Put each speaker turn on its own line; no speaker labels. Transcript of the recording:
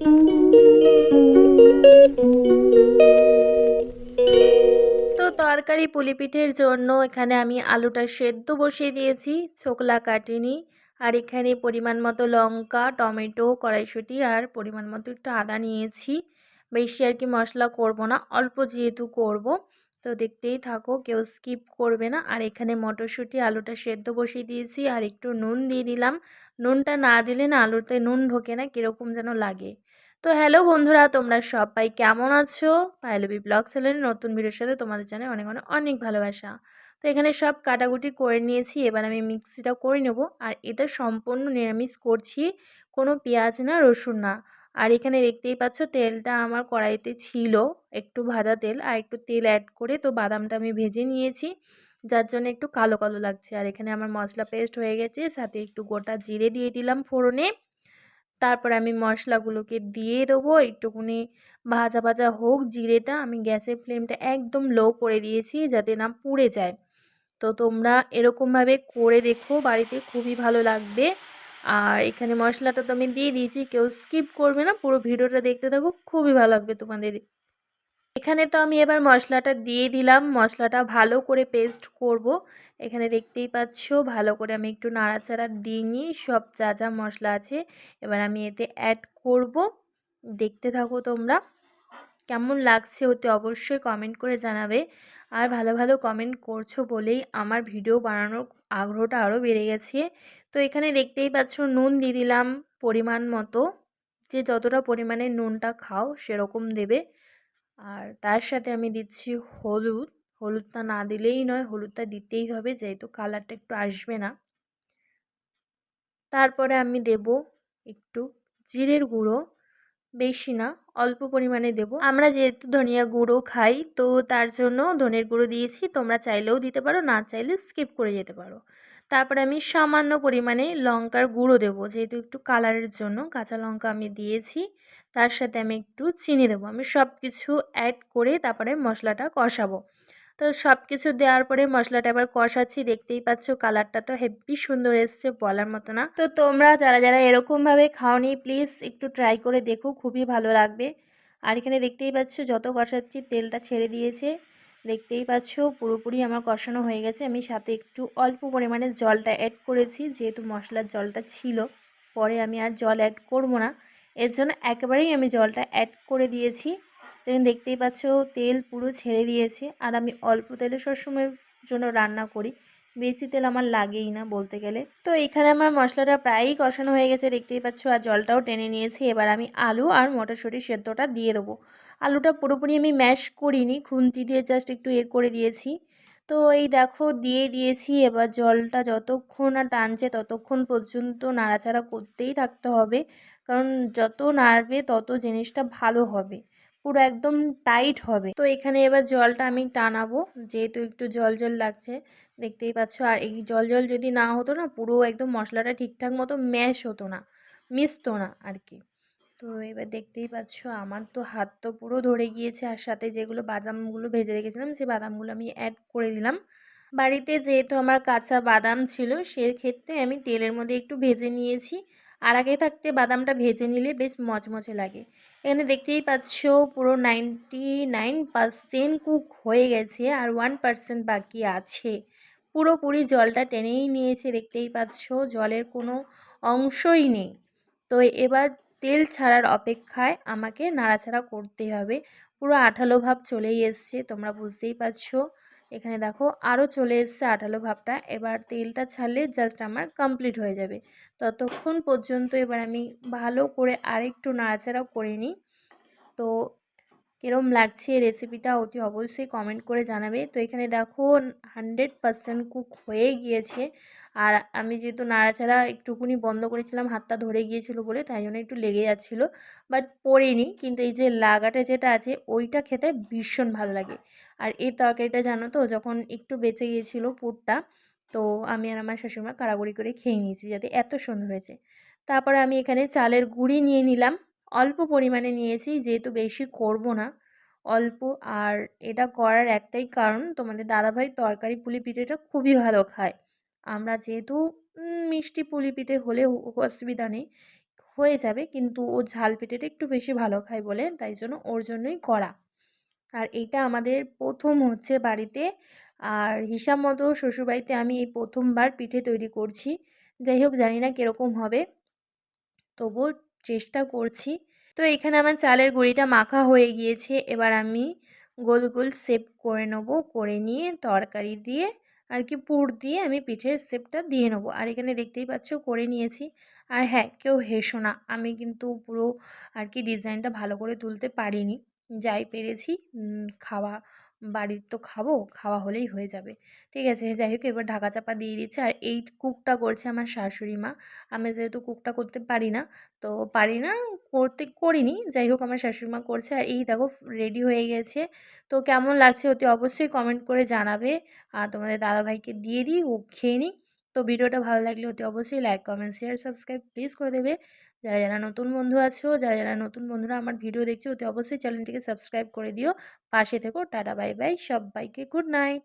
তো তরকারি পুলিপিঠের জন্য এখানে আমি আলুটা সেদ্ধ বসিয়ে দিয়েছি, ছোকলা কাটিনি। আর এখানে পরিমাণ মতো লঙ্কা, টমেটো, কড়াইশুটি আর পরিমাণ মতো একটু আদা নিয়েছি। বেশি আর কি মশলা করব না, অল্প যেহেতু করব। তো দেখতেই থাকো, কেউ স্কিপ করবে না। আর এখানে মটরশুঁটি, আলুটা সেদ্ধ বসিয়ে দিয়েছি আর একটু নুন দিয়ে দিলাম। নুনটা না দিলে না আলুতে নুন ঢোকে না, কীরকম যেন লাগে। তো হ্যালো বন্ধুরা, তোমরা সবাই কেমন আছো? পাইলবি ব্লগ চ্যানেলের নতুন ভিডিওর সাথে তোমাদের জানাই অনেক অনেক অনেক ভালোবাসা। তো এখানে সব কাটাকুটি করে নিয়েছি, এবার আমি মিক্সিটা করে নেব। আর এটা সম্পূর্ণ নিরামিষ করছি, কোনো পেঁয়াজ না, রসুন না। আর এখানে দেখতেই পাচ্ছ তেলটা আমার কড়াইতে ছিল, একটু ভাজা তেল আর একটু তেল অ্যাড করে তো বাদামটা আমি ভেজে নিয়েছি। যার জন্য একটু কালো কালো লাগছে। আর এখানে আমার মশলা পেস্ট হয়ে গেছে, সাথে একটু গোটা জিরে দিয়ে দিলাম ফোড়নে। তারপর আমি মশলাগুলোকে দিয়ে দেবো একটুকুনি ভাজা ভাজা হোক জিরেটা, আমি গ্যাসের ফ্লেমটা একদম লো করে দিয়েছি যাতে না পুড়ে যায়। তো তোমরা এরকমভাবে করে দেখো, বাড়িতে খুবই ভালো লাগবে। আর এখানে মশলাটা তো আমি দিয়ে দিয়েছি, কেউ স্কিপ করবে না, পুরো ভিডিওটা দেখতে থাকো, খুবই ভালো লাগবে তোমাদের। এখানে তো আমি এবার মশলাটা দিয়ে দিলাম, মশলাটা ভালো করে পেস্ট করব। এখানে দেখতেই পাচ্ছ, ভালো করে আমি একটু নাড়াচাড়া দিয়ে নিয়ে সব যা যা মশলা আছে এবার আমি এতে অ্যাড করব। দেখতে থাকো তোমরা, কেমন লাগছে ওতে অবশ্যই কমেন্ট করে জানাবে। আর ভালো ভালো কমেন্ট করছ বলেই আমার ভিডিও বানানোর আগ্রহটা আরও বেড়ে গেছে। তো এখানে দেখতেই পাচ্ছ নুন দিয়ে দিলাম পরিমাণ মতো। যে যতটা পরিমাণে নুনটা খাও সেরকম দেবে। আর তার সাথে আমি দিচ্ছি হলুদ। হলুদটা না দিলেই নয়, হলুদটা দিতেই হবে যেহেতু কালারটা একটু আসবে না। তারপরে আমি দেব একটু জিরের গুঁড়ো। বেশি না অল্প পরিমাণে দেব। আমরা যেহেতু ধনিয়া গুঁড়ো খাই, তো তার জন্য ধনের গুঁড়ো দিয়েছি। তোমরা চাইলেও দিতে পারো, না চাইলে স্কিপ করে যেতে পারো। তারপরে আমি সামান্য পরিমাণে লঙ্কার গুঁড়ো দেবো, যেহেতু একটু কালারের জন্য। কাঁচা লঙ্কা আমি দিয়েছি, তার সাথে আমি একটু চিনি দেবো। আমি সব কিছু অ্যাড করে তারপরে মশলাটা কষাবো। তো সব কিছু দেওয়ার পরে মশলাটা এবার কষাচ্ছি, দেখতেই পাচ্ছ কালারটা তো হেভি সুন্দর এসছে বলার মতো না। তো তোমরা যারা যারা এরকমভাবে খাওনি, প্লিজ একটু ট্রাই করে দেখো, খুবই ভালো লাগবে। আর এখানে দেখতেই পাচ্ছ যত কষাচ্ছি, তেলটা ছেড়ে দিয়েছে। দেখতেই পাচ্ছ পুরোপুরি আমার কষানো হয়ে গেছে। আমি সাথে একটু অল্প পরিমাণে জলটা অ্যাড করেছি, যেহেতু মশলার জলটা ছিল। পরে আমি আর জল অ্যাড করব না। এর জন্য একেবারেই আমি জলটা অ্যাড করে দিয়েছি। দেখুন দেখতেই পাচ্ছ তেল পুরো ছেড়ে দিয়েছে আর আমি অল্প তেলে সবসময়ের জন্য রান্না করি। বেশি তেল আমার লাগেই না বলতে গেলে। তো এখানে আমার মশলাটা প্রায়ই কষানো হয়ে গেছে দেখতেই পাচ্ছ আর জলটাও টেনে নিয়েছি। এবার আমি আলু আর মটরশুঁটি সেদ্ধটা দিয়ে দেবো। আলুটা পুরোপুরি আমি ম্যাশ করিনি, খুন্তি দিয়ে জাস্ট একটু এ করে দিয়েছি। তো এই দেখো দিয়ে দিয়েছি, এবার জলটা যতক্ষণ না টানছে ততক্ষণ পর্যন্ত নাড়াচাড়া করতেই থাকতে হবে। কারণ যত নাড়বে তত জিনিসটা ভালো হবে। পুরো একদম টাইট হবে। তো এখানে এবার জলটা আমি টানাবো, যেহেতু একটু জল জল লাগছে, দেখতেই পাচ্ছ। আর এই জল জল যদি না হতো না, পুরো একদম মশলাটা ঠিকঠাক মতো ম্যাশ হতো না, মিশতো না আর কি তো এবার দেখতেই পাচ্ছ, আমার তো হাত তো পুরো ধরে গিয়েছে। আর সাথে যেগুলো বাদামগুলো ভেজে রেখেছিলাম সেই বাদামগুলো আমি অ্যাড করে দিলাম বাড়িতে যেহেতু আমার কাঁচা বাদাম ছিল, সেক্ষেত্রে আমি তেলের মধ্যে একটু ভেজে নিয়েছি। আর আগে থাকতে বাদামটা ভেজে নিলে বেশ মচমচে লাগে। এখানে দেখতেই পাচ্ছ পুরো নাইনটি নাইন পারসেন্ট কুক হয়ে গেছে আর ওয়ান পারসেন্ট বাকি আছে। পুরোপুরি জলটা টেনেই নিয়েছে, দেখতেই পাচ্ছ জলের কোনো অংশই নেই। তো এবার তেল ছাড়ার অপেক্ষায় আমাকে নাড়াচাড়া করতে হবে। পুরো আঠালো ভাব চলেই এসছে, তোমরা বুঝতেই পারছ। এখানে দেখো আরও চলে এসছে আঠালো ভাবটা। এবার তেলটা ছাড়লে জাস্ট আমার কমপ্লিট হয়ে যাবে। ততক্ষণ পর্যন্ত এবার আমি ভালো করে আরেকটু নাড়াচাড়াও করে নিই। তো কীরম লাগছে রেসিপিটা অতি অবশ্যই কমেন্ট করে জানাবে। তো এখানে দেখো হান্ড্রেড পারসেন্ট কুক হয়ে গিয়েছে। আর আমি যেহেতু নাড়াচাড়া একটুকুনি বন্ধ করেছিলাম, হাতটা ধরে গিয়েছিল বলে, তাই জন্য একটু লেগে যাচ্ছিল। বাট পড়িনি, কিন্তু এই যে লাগাটা যেটা আছে, ওইটা খেতে ভীষণ ভালো লাগে। আর এই তরকারিটা জানো তো, যখন একটু বেঁচে গিয়েছিল পুরটা, তো আমি আর আমার শাশুড়িমা কারাগুড়ি করে খেয়ে নিয়েছি যাতে এত সুন্দর হয়েছে। তারপরে আমি এখানে চালের গুঁড়ি নিয়ে নিলাম। অল্প পরিমাণে নিয়েছি, যেহেতু বেশি করব না। অল্প আর এটা করার একটাই কারণ, তোমাদের দাদাভাই তরকারি পুলি পিঠেটা খুবই ভালো খায়। আমরা যেহেতু মিষ্টি পুলি পিঠে হলেও অসুবিধা নেই, হয়ে যাবে, কিন্তু ও ঝাল পিঠেটা একটু বেশি ভালো খায় বলে, তাই জন্য ওর জন্যই করা। আর এটা আমাদের প্রথম হচ্ছে বাড়িতে, আর হিসাব মতো শ্বশুরবাড়িতে আমি এই প্রথমবার পিঠে তৈরি করছি। যাই হোক, জানি না কীরকম হবে। তবুও চেষ্টা করছি। তো এখানে আমার চালের গুঁড়িটা মাখা হয়ে গিয়েছে। এবার আমি গোল গোল শেপ করে নেব, করে নিয়ে তরকারি দিয়ে আর কি পুর দিয়ে আমি পিঠের শেপটা দিয়ে নেব। আর এখানে দেখতেই পাচ্ছ করে নিয়েছি। আর হ্যাঁ কেউ হেসো না। আমি কিন্তু পুরো আর কি ডিজাইনটা ভালো করে তুলতে পারিনি। যাই পেরেছি খাওয়া বাড়ির তো খাব, খাওয়া হলেই হয়ে যাবে। ঠিক আছে, যাই হোক, এবার ঢাকা চাপা দিয়ে দিচ্ছে আর এই কুকটা করছে আমার শাশুড়ি মা। আমি যেহেতু কুকটা করতে পারি না, তো পারি না, করতে করিনি। যাই হোক, আমার শাশুড়ি মা করছে। আর এই দেখো রেডি হয়ে গেছে। তো কেমন লাগছে অতি অবশ্যই কমেন্ট করে জানাবে। আর তোমাদের দাদাভাইকে দিয়ে দিই, ও খেয়ে নিই তো ভিডিওটা ভালো লাগলে অতি অবশ্যই like comment share subscribe please করে দেবে। যারা যারা নতুন বন্ধু আছো, যারা যারা নতুন বন্ধুরা আমার ভিডিও দেখছ, অতি অবশ্যই চ্যানেলটিকে সাবস্ক্রাইব করে দিও। পাশে থেকো, টাটা, বাই বাই সব সবাইকে গুড নাইট।